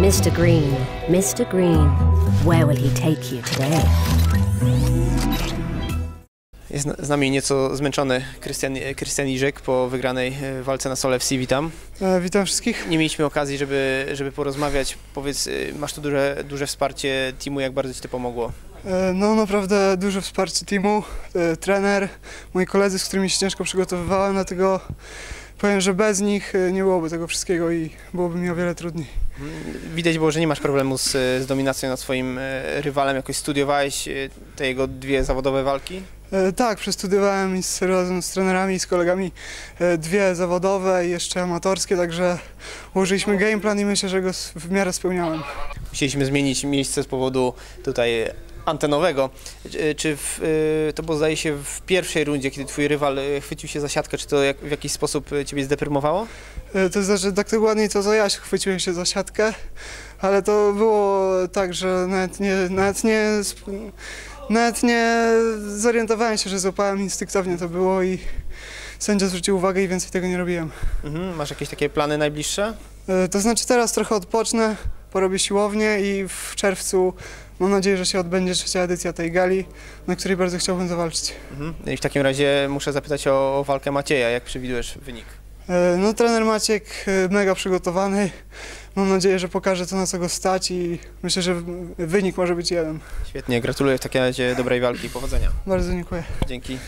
Mr. Green, Mr. Green, where will he take you today? Jest z nami nieco zmęczony Krystian, Krystian Iżek po wygranej e, walce na Sole FC. Witam. E, witam wszystkich. Nie mieliśmy okazji, żeby, żeby porozmawiać. Powiedz, e, masz tu duże, duże wsparcie teamu, jak bardzo Ci to pomogło? E, no naprawdę duże wsparcie teamu, e, trener, moi koledzy, z którymi się ciężko przygotowywałem, dlatego powiem, że bez nich e, nie byłoby tego wszystkiego i byłoby mi o wiele trudniej. Widać było, że nie masz problemu z, z dominacją nad swoim rywalem. Jakoś studiowałeś te jego dwie zawodowe walki? Tak, przestudiowałem z, razem z trenerami i z kolegami dwie zawodowe i jeszcze amatorskie, także ułożyliśmy game plan i myślę, że go w miarę spełniałem. Musieliśmy zmienić miejsce z powodu tutaj antenowego. Czy- Czy w, e, to było zdaje się w pierwszej rundzie, kiedy twój rywal e, chwycił się za siatkę, czy to jak, w jakiś sposób e, ciebie zdeprymowało? E, To znaczy, tak dokładniej to za ja chwyciłem się za siatkę, ale to było tak, że nawet nie, nawet nie, nawet nie zorientowałem się, że złapałem instynktownie to było i sędzia zwrócił uwagę i więcej tego nie robiłem. Mhm. Masz jakieś takie plany najbliższe? E, To znaczy teraz trochę odpocznę, porobię siłownię i w czerwcu mam nadzieję, że się odbędzie trzecia edycja tej gali, na której bardzo chciałbym zawalczyć. Mhm. I w takim razie muszę zapytać o, o walkę Macieja. Jak przewidujesz wynik? E, No trener Maciek e, mega przygotowany. Mam nadzieję, że pokaże to na co go stać i myślę, że wynik może być jeden. Świetnie, gratuluję w takim razie dobrej walki i powodzenia. Bardzo dziękuję. Dzięki.